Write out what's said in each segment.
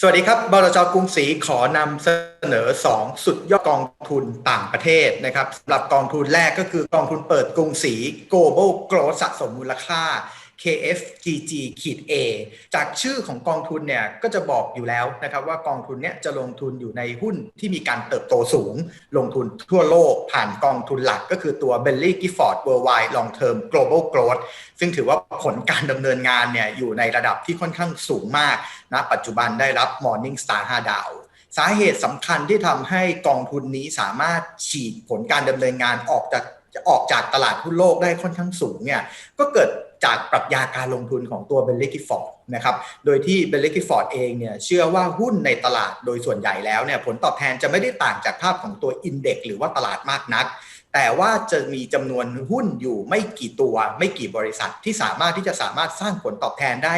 สวัสดีครับ บลจกรุงศรีขอนำเสนอ 2 สุดยอดกองทุนต่างประเทศนะครับสำหรับกองทุนแรกก็คือกองทุนเปิดกรุงศรี Global Growth สะสมมูลค่า KFGG ขีด A จากชื่อของกองทุนเนี่ยก็จะบอกอยู่แล้วนะครับว่ากองทุนเนี้ยจะลงทุนอยู่ในหุ้นที่มีการเติบโตสูง ลงทุนทั่วโลกผ่านกองทุนหลักก็คือตัว Belly Gifford Worldwide Long Term Global Growth ซึ่งถือว่าผลการดำเนินงานเนี่ยอยู่ในระดับที่ค่อนข้างสูงมากนะปัจจุบันได้รับ Morning Star 5 ดาวสาเหตุสำคัญที่ทำให้กองทุนนี้สามารถฉีกผลการดำเนินงานออกจากออกจากตลาดหุ้นโลกได้ค่อนข้างสูงเนี่ยก็เกิด จากปรัชญาการลงทุนของตัวเบลลิกิฟอร์ดนะครับโดยที่เบลลิกิฟอร์ดเองเนี่ยเชื่อว่าหุ้นในตลาดโดยส่วนใหญ่แล้วเนี่ยผลตอบแทนจะไม่ได้ต่างจากภาพของตัวอินเด็กหรือว่าตลาดมากนัก แต่ว่าจะมีจำนวนหุ้นอยู่ไม่กี่ตัวไม่กี่บริษัทที่สามารถที่จะสามารถสร้างผลตอบแทนได้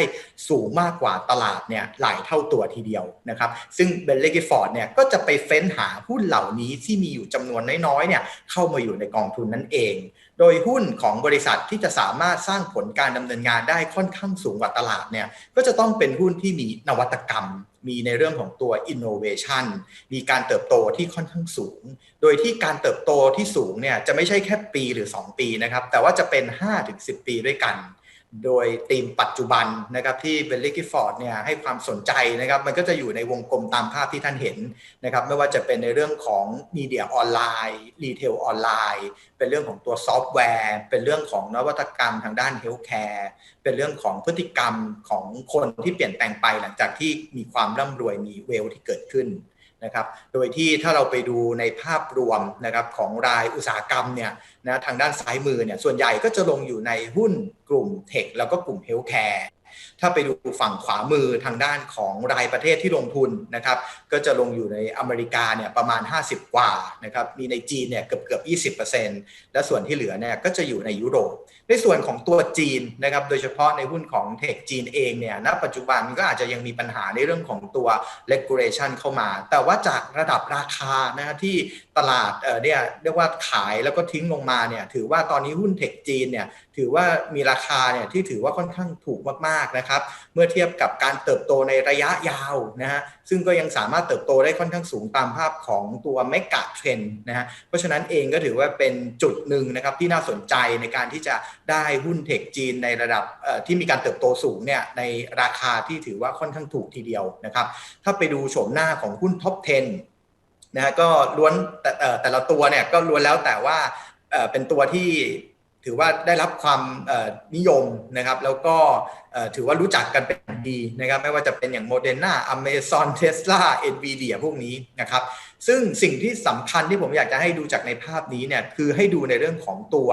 สูงมากกว่าตลาดเนี่ยหลายเท่าตัวทีเดียวนะครับซึ่งเบลเลกิฟอร์ดเนี่ยก็จะไปเฟ้นหาหุ้นเหล่านี้ที่มีอยู่จำนวนน้อยๆเนี่ยเข้ามาอยู่ในกองทุนนั่นเอง โดยหุ้นของบริษัทที่จะสามารถสร้างผลการดำเนินงานได้ค่อนข้างสูงกว่าตลาดเนี่ยก็จะต้องเป็นหุ้นที่มีนวัตกรรม มีในเรื่องของตัว innovation มีการเติบโตที่ค่อนข้างสูง โดยที่การเติบโตที่สูงเนี่ยจะไม่ใช่แค่ปีหรือ 2 ปีนะครับแต่ว่าจะเป็น 5-10 ปีด้วยกัน โดยธีมปัจจุบันนะครับที่เบลลิกิฟอร์ดเนี่ยให้ความสนใจนะครับมันก็จะอยู่ในวงกลมตามภาพที่ท่านเห็นนะครับไม่ว่าจะเป็นในเรื่องของมีเดียออนไลน์รีเทลออนไลน์เป็นเรื่องของตัวซอฟต์แวร์ เป็นเรื่องของนวัตกรรมทางด้านเฮลท์แคร์เป็นเรื่องของพฤติกรรมของคนที่เปลี่ยนแปลงไปหลังจากที่มีความร่ำรวยมีเวลที่เกิดขึ้น นะครับ โดยที่ถ้าเราไปดูในภาพรวมนะครับของรายอุตสาหกรรมเนี่ยนะทางด้านซ้ายมือเนี่ยส่วนใหญ่ก็จะลงอยู่ในหุ้นกลุ่มเทคแล้วก็กลุ่มเฮลท์แคร์ ถ้าไปดูฝั่งขวามือทางด้านของรายประเทศที่ลงทุนนะครับ ก็จะลงอยู่ในอเมริกาเนี่ยประมาณ 50 กว่านะครับมีในจีนเนี่ยเกือบเกือบ20%และส่วนที่เหลือเนี่ยก็จะอยู่ในยุโรป ในส่วนของตัวจีนนะครับโดยเฉพาะในหุ้นของเทคจีนเองเนี่ยณปัจจุบันก็อาจจะยังมีปัญหาในเรื่องของตัว regulation เข้ามา แต่ว่าจากระดับราคานะที่ตลาดเออเนี่ยเรียกว่าขายแล้วก็ทิ้งลงมาเนี่ยถือว่าตอนนี้หุ้นเทคจีนเนี่ยถือว่ามีราคาเนี่ยที่ถือว่าค่อนข้างถูกมากๆนะครับ เมื่อเทียบกับการเติบโตในระยะยาวนะฮะซึ่งก็ยังสามารถเติบโตได้ค่อนข้างสูงตามภาพของตัวเมกะเทรนนะฮะเพราะฉะนั้นเองก็ถือว่าเป็นจุดหนึ่งนะครับที่น่าสนใจในการที่จะได้หุ้นเทคจีนในระดับที่มีการเติบโตสูงเนี่ยในราคาที่ถือว่าค่อนข้างถูกทีเดียวนะครับถ้าไปดูโฉมหน้าของหุ้นท็อป 10นะฮะก็ล้วนแต่แต่ละตัวเนี่ยก็ล้วนแล้วแต่ว่าเป็นตัวที่ ถือว่าได้รับความนิยมนะครับแล้วก็ถือว่ารู้จักกันเป็นดีนะครับไม่ว่าจะเป็นอย่างโมเดอร์นาอเมซอนเทสลาเอ็นวีเดียพวกนี้นะครับ ซึ่งสิ่งที่สำคัญที่ผมอยากจะให้ดูจากในภาพนี้เนี่ยคือให้ดูในเรื่องของตัว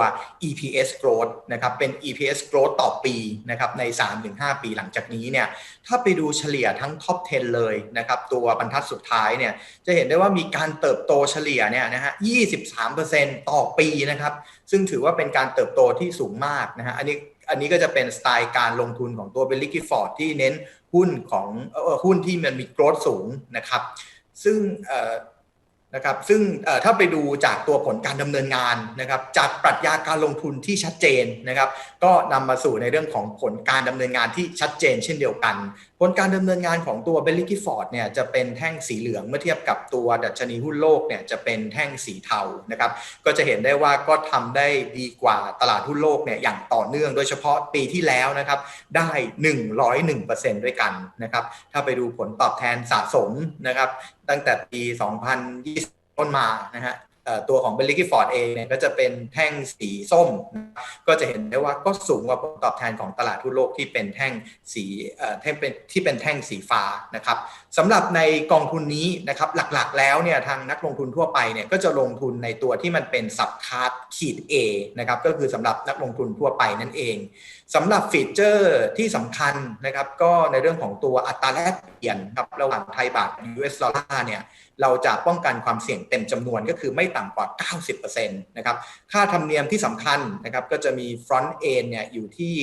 EPS growth นะครับเป็น EPS growth ต่อปีนะครับใน 3-5 ปีหลังจากนี้เนี่ยถ้าไปดูเฉลี่ยทั้งท็อป10 เลยนะครับตัวบรรทัดสุดท้ายเนี่ยจะเห็นได้ว่ามีการเติบโตเฉลี่ยเนี่ยนะฮะ 23%ต่อปีนะครับซึ่งถือว่าเป็นการเติบโตที่สูงมากนะฮะอันนี้อันนี้ก็จะเป็นสไตล์การลงทุนของตัวเบลลิกิฟอร์ดที่เน้นหุ้นของหุ้นที่มันมีโกรดสูงนะครับซึ่ง นะครับซึ่งถ้าไปดูจากตัวผลการดำเนินงานนะครับจากปรัชญาการลงทุนที่ชัดเจนนะครับ ก็นำมาสู่ในเรื่องของผลการดำเนินงานที่ชัดเจนเช่นเดียวกัน ผลการดำเนินงานของตัวเบลลิกิฟอร์ดเนี่ยจะเป็นแท่งสีเหลืองเมื่อเทียบกับตัวดัชนีหุ้นโลกเนี่ยจะเป็นแท่งสีเทานะครับก็จะเห็นได้ว่าก็ทำได้ดีกว่าตลาดหุ้นโลกเนี่ยอย่างต่อเนื่องโดยเฉพาะปีที่แล้วนะครับได้ 101%ด้วยกันนะครับถ้าไปดูผลตอบแทนสะสมนะครับตั้งแต่ปี 2020 ต้นมานะฮะตัวของเบลลิกิฟอร์ดเองเนี่ยก็จะเป็นแท่งสีส้ม ก็จะเห็นได้ว่าก็สูงกว่าผลตอบแทนของตลาดทั่วโลกที่เป็นแท่งสีแท่งเป็นที่เป็นแท่งสีฟ้านะครับสำหรับในกองทุนนี้นะครับหลักๆแล้วเนี่ยทางนักลงทุนทั่วไปเนี่ยก็จะลงทุนในตัวที่มันเป็นสับคาร์ดขีด A นะครับก็คือสำหรับนักลงทุนทั่วไปนั่นเองสำหรับฟีเจอร์ที่สำคัญนะครับก็ในเรื่องของตัวอัตราแลกเปลี่ยนครับระหว่างไทยบาท US ดอลลาร์เนี่ยเราจะป้องกันความเสี่ยงเต็มจำนวนก็คือไม่ต่ำกว่า 90%นะครับค่าธรรมเนียมที่สำคัญนะครับก็จะมี front end เนี่ยอยู่ที่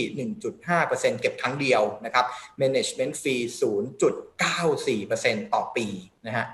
1.5%เก็บครั้งเดียวนะครับ management fee 0.94%ต่อปีนะฮะ